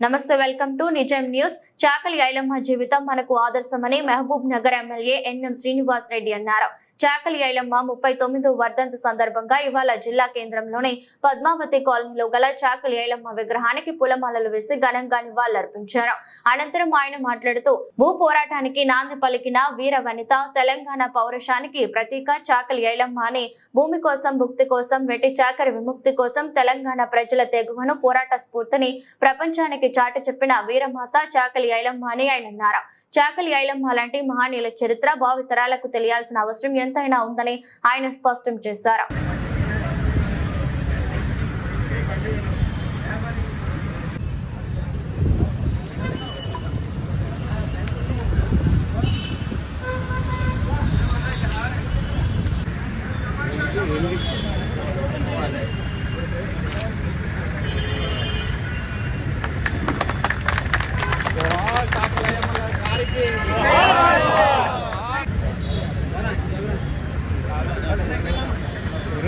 నమస్తే welcome to Nijam news. Chakali Ailamma జీవితం మనకు ఆదర్శమని మహబూబ్ నగర్ ఎమ్మెల్యే ఎన్ఎం శ్రీనివాస్ రెడ్డి అన్నారు. చాకలి ఐలమ్మ ముప్పై తొమ్మిదో వర్ధంతి సందర్భంగా ఇవాళ జిల్లా కేంద్రంలోని పద్మావతి కాలనీలో గల చాకలి ఐలమ్మ విగ్రహానికి పూలమాలలు వేసి ఘనంగా నివాళులర్పించారు. అనంతరం ఆయన మాట్లాడుతూ భూ పోరాటానికి నాంది పలికిన వీర వనిత తెలంగాణ పౌరుషానికి ప్రతీక చాకలి ఐలమ్మ అని భూమి కోసం భుక్తి కోసం వెట్టి చాకరి విముక్తి కోసం తెలంగాణ ప్రజల తెగువను పోరాట స్ఫూర్తిని ప్రపంచానికి చాటి చెప్పిన వీరమాత చాకలి ఐలమ్మ అని ఆయన అన్నారు. చాకలి ఐలమ్మ లాంటి మహానీయుల చరిత్ర భావితరాలకు తెలియాల్సిన అవసరం ఎంతైనా ఉందని ఆయన స్పష్టం చేశారు.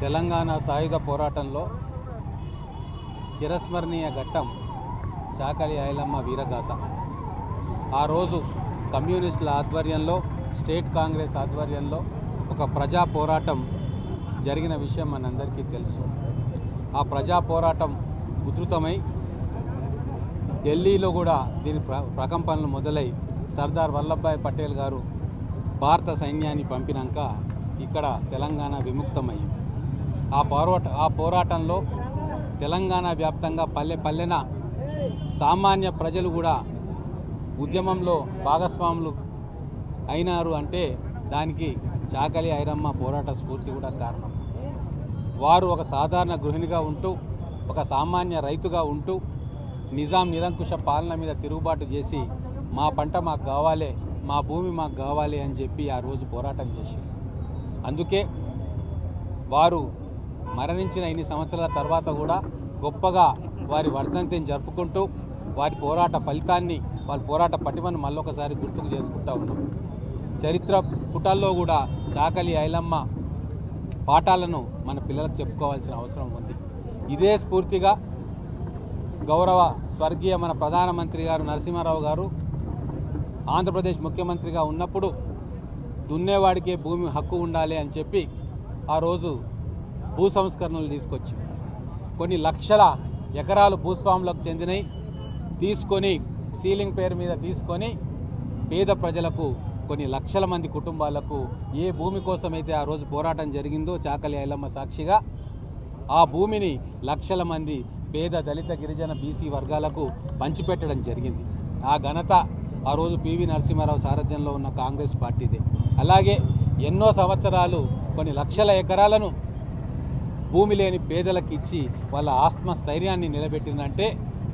తెలంగాణ సాయుధ పోరాటంలో చిరస్మరణీయ ఘట్టం చాకలి ఐలమ్మ వీరగాథ. ఆ రోజు కమ్యూనిస్టుల ఆధ్వర్యంలో స్టేట్ కాంగ్రెస్ ఆధ్వర్యంలో ఒక ప్రజా పోరాటం జరిగిన విషయం మనందరికీ తెలుసు. ఆ ప్రజా పోరాటం ఉధృతమై ఢిల్లీలో కూడా దీని ప్ర ప్రకంపనలు మొదలై సర్దార్ వల్లభాయ్ పటేల్ గారు భారత సైన్యాన్ని పంపినాక ఇక్కడ తెలంగాణ విముక్తమైంది ఆ పోరాట ఆ పోరాటంలో తెలంగాణ వ్యాప్తంగా పల్లె పల్లెన సామాన్య ప్రజలు కూడా ఉద్యమంలో భాగస్వాములు అయినారు అంటే దానికి చాకలి ఐరమ్మ పోరాట స్ఫూర్తి కూడా కారణం. వారు ఒక సాధారణ గృహిణిగా ఉంటూ ఒక సామాన్య రైతుగా ఉంటూ నిజాం నిరంకుశ పాలన మీద తిరుగుబాటు చేసి మా పంట మాకు కావాలి మా భూమి మాకు కావాలి అని చెప్పి ఆ రోజు పోరాటం చేశారు. అందుకే వారు మరణించిన ఇన్ని సంవత్సరాల తర్వాత కూడా గొప్పగా వారి వర్ధంతిని జరుపుకుంటూ వారి పోరాట ఫలితాన్ని వారి పోరాట పటిమను మళ్ళొకసారి గుర్తుకు చేసుకుంటా ఉన్నాం. చరిత్ర పుటల్లో కూడా చాకలి ఐలమ్మ పాఠాలను మన పిల్లలకు చెప్పుకోవాల్సిన అవసరం ఉంది. ఇదే స్ఫూర్తిగా గౌరవ స్వర్గీయ మన ప్రధానమంత్రి గారు నరసింహారావు గారు ఆంధ్రప్రదేశ్ ముఖ్యమంత్రిగా ఉన్నప్పుడు దున్నేవాడికే భూమి హక్కు ఉండాలి అని చెప్పి ఆ రోజు భూ సంస్కరణలు తీసుకొచ్చి కొన్ని లక్షల ఎకరాలు భూస్వాములకు చెందినవి తీసుకొని సీలింగ్ పేరు మీద తీసుకొని పేద ప్రజలకు కొన్ని లక్షల మంది కుటుంబాలకు ఏ భూమి కోసమైతే ఆ రోజు పోరాటం జరిగిందో చాకలి ఐలమ్మ సాక్షిగా ఆ భూమిని లక్షల మంది పేద దళిత గిరిజన బీసీ వర్గాలకు పంచిపెట్టడం జరిగింది. ఆ ఘనత ఆ రోజు పివి నరసింహారావు సారథ్యంలో ఉన్న కాంగ్రెస్ పార్టీదే. అలాగే ఎన్నో సంవత్సరాలు కొన్ని లక్షల ఎకరాలను భూమి లేని పేదలకు ఇచ్చి వాళ్ళ ఆత్మ స్థైర్యాన్ని నిలబెట్టిందంటే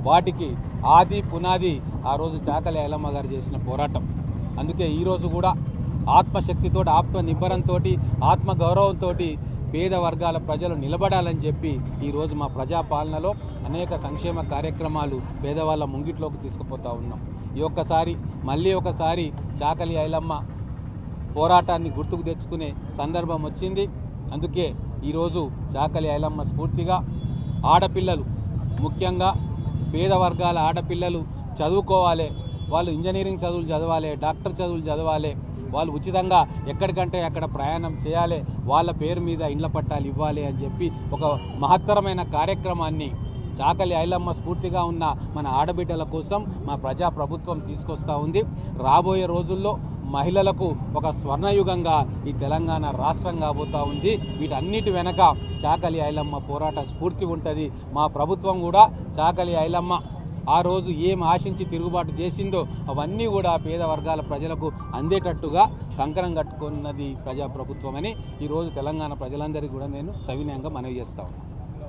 వాటికి ఆది పునాది ఆ రోజు చాకలి ఐలమ్మ గారు చేసిన పోరాటం. అందుకే ఈరోజు కూడా ఆత్మశక్తితో ఆత్మ నిబ్బరంతో ఆత్మ గౌరవంతో పేద వర్గాల ప్రజలు నిలబడాలని చెప్పి ఈరోజు మా ప్రజాపాలనలో అనేక సంక్షేమ కార్యక్రమాలు పేదవాళ్ళ ముంగిట్లోకి తీసుకుపోతా ఉన్నాం. ఈ ఒక్కసారి మళ్ళీ ఒకసారి చాకలి ఐలమ్మ పోరాటాన్ని గుర్తుకు తెచ్చుకునే సందర్భం వచ్చింది. అందుకే ఈరోజు చాకలి ఐలమ్మ స్ఫూర్తిగా ఆడపిల్లలు ముఖ్యంగా పేద వర్గాల ఆడపిల్లలు చదువుకోవాలి వాళ్ళు ఇంజనీరింగ్ చదువులు చదవాలి డాక్టర్ చదువులు చదవాలి వాళ్ళు ఉచితంగా ఎక్కడికంటే అక్కడ ప్రయాణం చేయాలి వాళ్ళ పేరు మీద ఇండ్ల పట్టాలు ఇవ్వాలి అని చెప్పి ఒక మహత్తరమైన కార్యక్రమాన్ని చాకలి ఐలమ్మ స్ఫూర్తిగా ఉన్న మన ఆడబిడ్డల కోసం మా ప్రజా ప్రభుత్వం తీసుకొస్తూ ఉంది. రాబోయే రోజుల్లో మహిళలకు ఒక స్వర్ణయుగంగా ఈ తెలంగాణ రాష్ట్రం కాబోతా ఉంది. వీటన్నిటి వెనక చాకలి ఐలమ్మ పోరాట స్ఫూర్తి ఉంటుంది. మా ప్రభుత్వం కూడా చాకలి ఐలమ్మ ఆ రోజు ఏం ఆశించి తిరుగుబాటు చేసిందో అవన్నీ కూడా పేద వర్గాల ప్రజలకు అందేటట్టుగా కంకణం కట్టుకున్నది ప్రజాప్రభుత్వం అని ఈరోజు తెలంగాణ ప్రజలందరికీ కూడా నేను సవినయంగా మనవి చేస్తా ఉన్నాను